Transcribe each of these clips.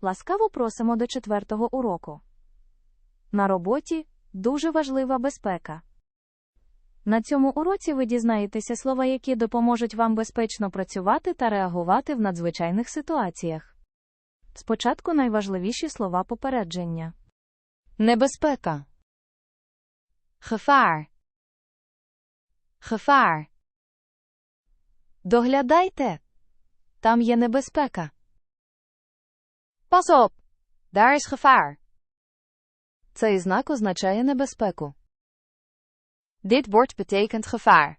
Ласкаво просимо до четвертого уроку. На роботі дуже важлива безпека. На цьому уроці ви дізнаєтеся слова, які допоможуть вам безпечно працювати та реагувати в надзвичайних ситуаціях. Спочатку найважливіші слова попередження. Небезпека. Gevaar. Gevaar. Доглядайте. Там є небезпека. Pas op. Daar is gevaar. Цей знак означає небезпеку. Dit woord betekent gevaar.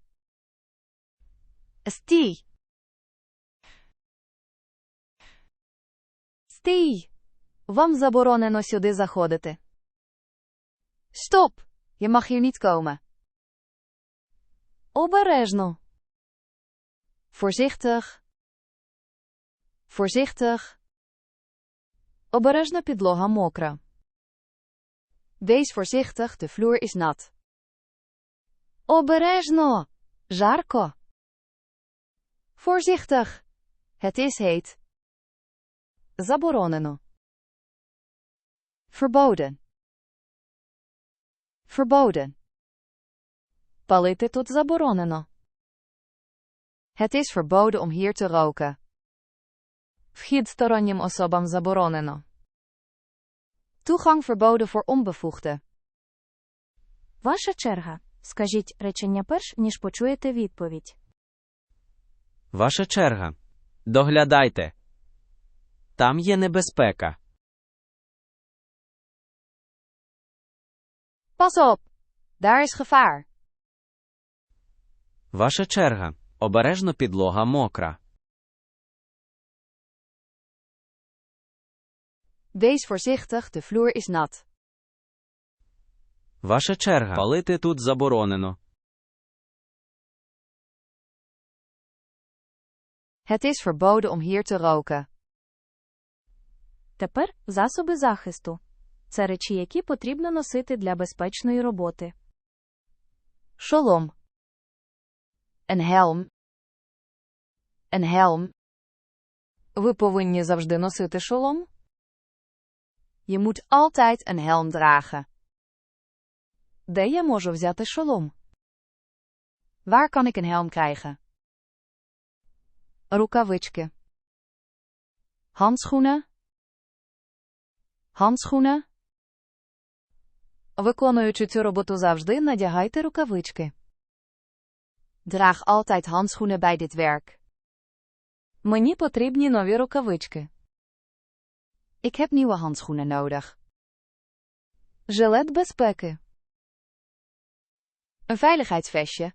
Стій. Стій. Вам заборонено сюди заходити. Stop. Je mag hier niet komen. Обережно. Voorzichtig. Voorzichtig. Обережно підлога мокра. Wees voorzichtig, de vloer is nat. Обережно. Жарко. Voorzichtig. Het is heet. Заборонено. Verboden. Verboden. Палити тут заборонено. Het is verboden om hier te roken. Вхід стороннім особам заборонено. Toegang verboden voor onbevoegden. Ваша черга. Скажіть речення перш, ніж почуєте відповідь. Ваша черга. Доглядайте. Там є небезпека. Pas op. Daar is gevaar. Ваша черга. Обережно підлога мокра. Wees voorzichtig, de vloer is nat. Ваша черга. Палити тут заборонено. Het is verboden om hier te roken. Тепер засоби захисту. Це речі, які потрібно носити для безпечної роботи. Shalom. Een helm. Een helm. Ви повинні завжди носити шолом. Je moet altijd een helm dragen. Де я можу взяти шолом? Waar kan ik een helm krijgen? Рукавички. Handschoenen. Handschoenen. Виконуючи цю роботу завжди, надягайте рукавички. Draag altijd handschoenen bij dit werk. Мені потрібні нові рукавички. Ik heb nieuwe handschoenen nodig. Жилет безпеки. Een veiligheidsvestje.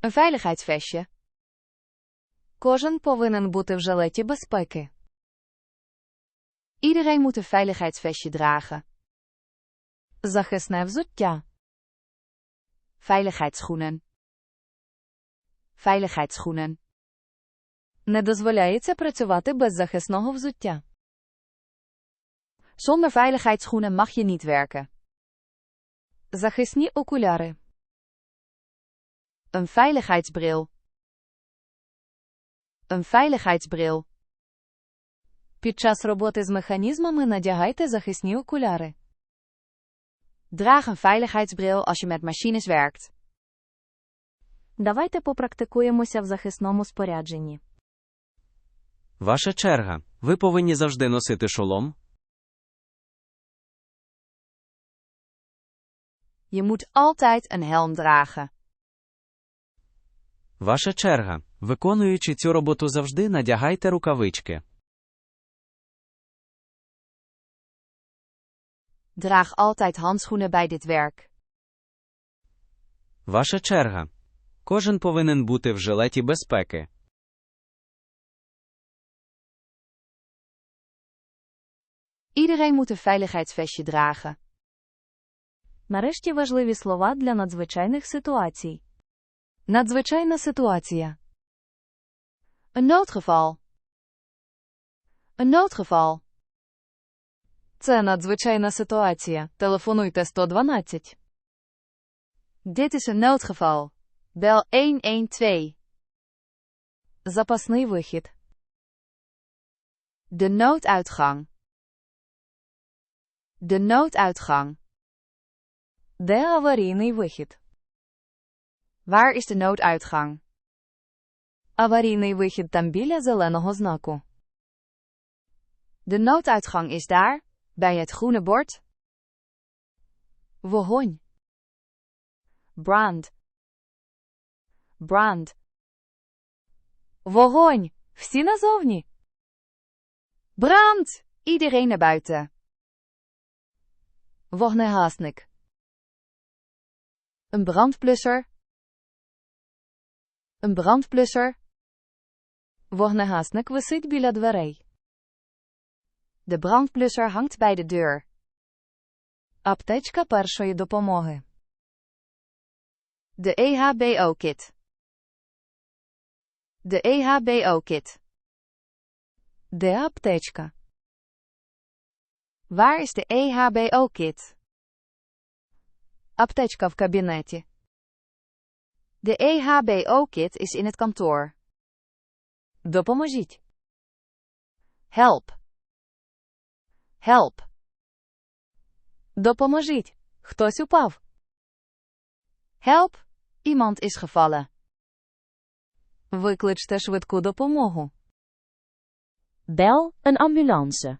Een veiligheidsvestje. Кожен повинен бути в жилеті безпеки. Iedereen moet een veiligheidsvestje dragen. Захисне взуття. Veiligheidsschoenen. Veiligheidsschoenen. Не дозволяється працювати без захисного взуття. Zonder veiligheidsschoenen mag je niet werken. Захисні окуляри. Een veiligheidsbril. Een veiligheidsbril. Під час роботи з механізмами надягайте захисні окуляри. Draag een veiligheidsbril als je met machines werkt. Давайте попрактикуємося в захисному спорядженні. Ваша черга. Ви повинні завжди носити шолом. Je moet altijd een helm dragen. Ваша черга. Виконуючи цю роботу завжди, надягайте рукавички. Draag altijd handschoenen bij dit werk. Ваша черга. Кожен повинен бути в жилеті безпеки. Iedereen moet een veiligheidsvestje dragen. Нарешті важливі слова для надзвичайних ситуацій. Надзвичайна ситуація. Een noodgeval. Een noodgeval. Це надзвичайна ситуація. Телефонуйте 112. Dit is een noodgeval. Bel 112. Запасний вихід. De nooduitgang. De nooduitgang. Де аварійний вихід? Waar is de nooduitgang? Аварійний вихід там біля зеленого знаку. De nooduitgang is daar, bij het groene bord. Вогонь. Бранд. Бранд. Вогонь! Всі назовні. Brand! Iedereen naar buiten. Вогнегасник. Een brandblusser. Een brandblusser. Вогнегасник висить біля дверей. De brandblusser hangt bij de deur. Аптечка першої допомоги. De E EHBO-kit. De E EHBO-kit. Де аптечка? Waar is de E EHBO-kit? Аптечка в кабінеті. De E EHBO-kit is in het kantoor. Допоможіть. Help. Help. Допоможіть. Хтось упав. Help. Iemand is gevallen. Викличте швидку допомогу. Bel een ambulance.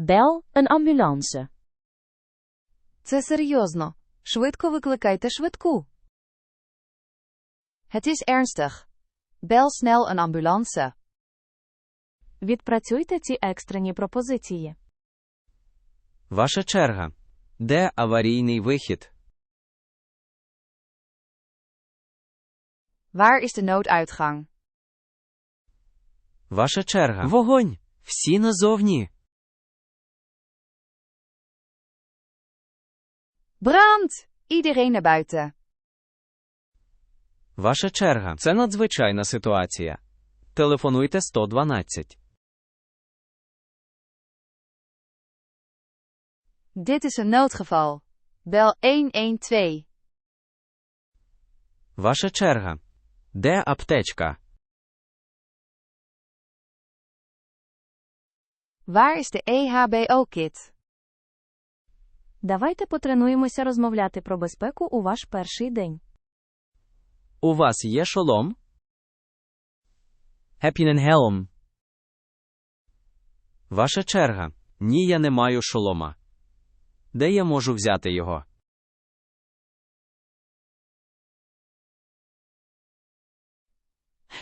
Bel een ambulance. Це серйозно. Швидко викликайте швидку. Het is ernstig. Bel snel een ambulance. Відпрацюйте ці екстрені пропозиції. Ваша черга. Де аварійний вихід? Waar is de nooduitgang? Ваша черга. Вогонь! Всі назовні. Brand! Iedereen naar buiten. Ваша черга. Це надзвичайна ситуація. Телефонуйте 112. Dit is een noodgeval. Bel 112. Ваша черга. Де аптечка? Waar is de E EHBO-kit? Давайте потренуємося розмовляти про безпеку у ваш перший день. У вас є шолом? Heb helm? Ваша черга. Ні, я не маю шолома. Де я можу взяти його?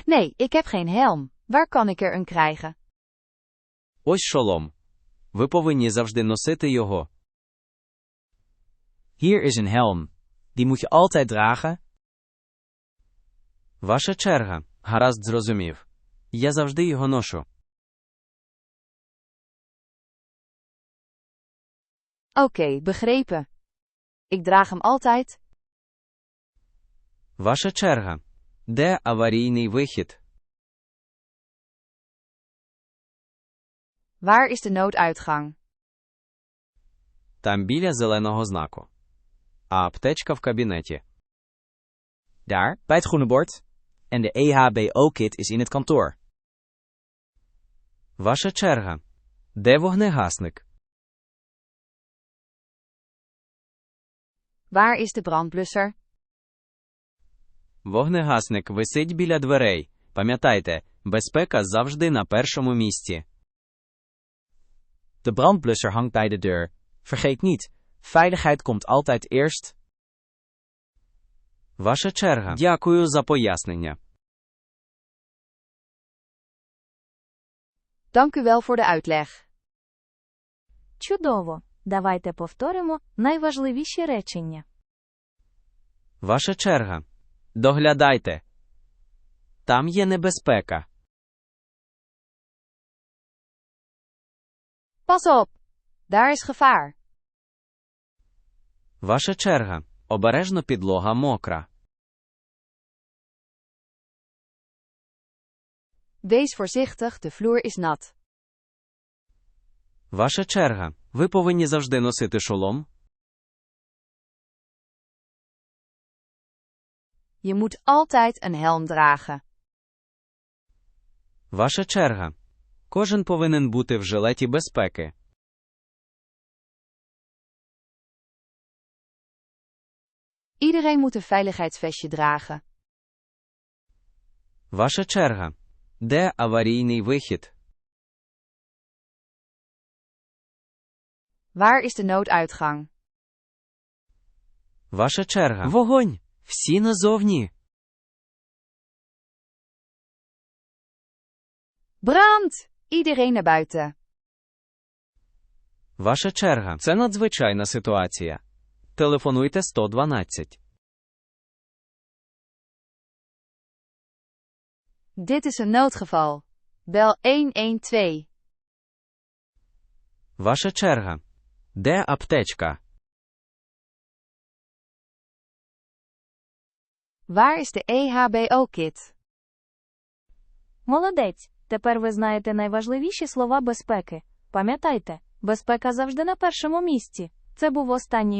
Nee, ik heb geen helm. Waar kan ik er een krijgen? Ось шолом. Ви повинні завжди носити його. Hier is een helm. Die moet je altijd dragen. Ваша черга. Гаразд зрозумів. Я завжди його ношу. Oké, begrepen. Ik draag hem altijd. Ваша черга. Де аварійний вихід? Waar is de nooduitgang? Там біля зеленого знаку. А аптечка в кабінеті. Daar, bij het groene bord. En de E EHBO-kit is in het kantoor. Ваша черга. Де вогнегасник? Waar is de brandblusser? Вогнегасник висить біля дверей. Пам'ятайте, безпека завжди на першому місці. De brandblusser hangt bij de deur. Vergeet niet, veiligheid komt altijd eerst. Ваша черга. Дякую за пояснення. Dank u wel voor de uitleg. Чудово! Давайте повторимо найважливіші речення. Ваша черга. Доглядайте. Там є небезпека. Pas op! Daar is gevaar. Ваша черга. Обережно підлога мокра. Wees voorzichtig, de vloer is nat. Ваша черга. Ви повинні завжди носити шолом. Je moet altijd een helm dragen. Ваша черга. Кожен повинен бути в жилеті безпеки. Iedereen moet een veiligheidsvestje dragen. Ваша черга. Де аварійний вихід? Waar is de nooduitgang? Ваша черга. Вогонь! Всі назовні. Brand! Iedereen naar buiten. Ваша черга. Це надзвичайна ситуація. Телефонуйте 112. Dit is een noodgeval. Bel 112. Ваша черга. Де аптечка? Waar is de EHBO-kit? Молодець. Тепер ви знаєте найважливіші слова безпеки. Пам'ятайте, безпека завжди на першому місці. Це був останній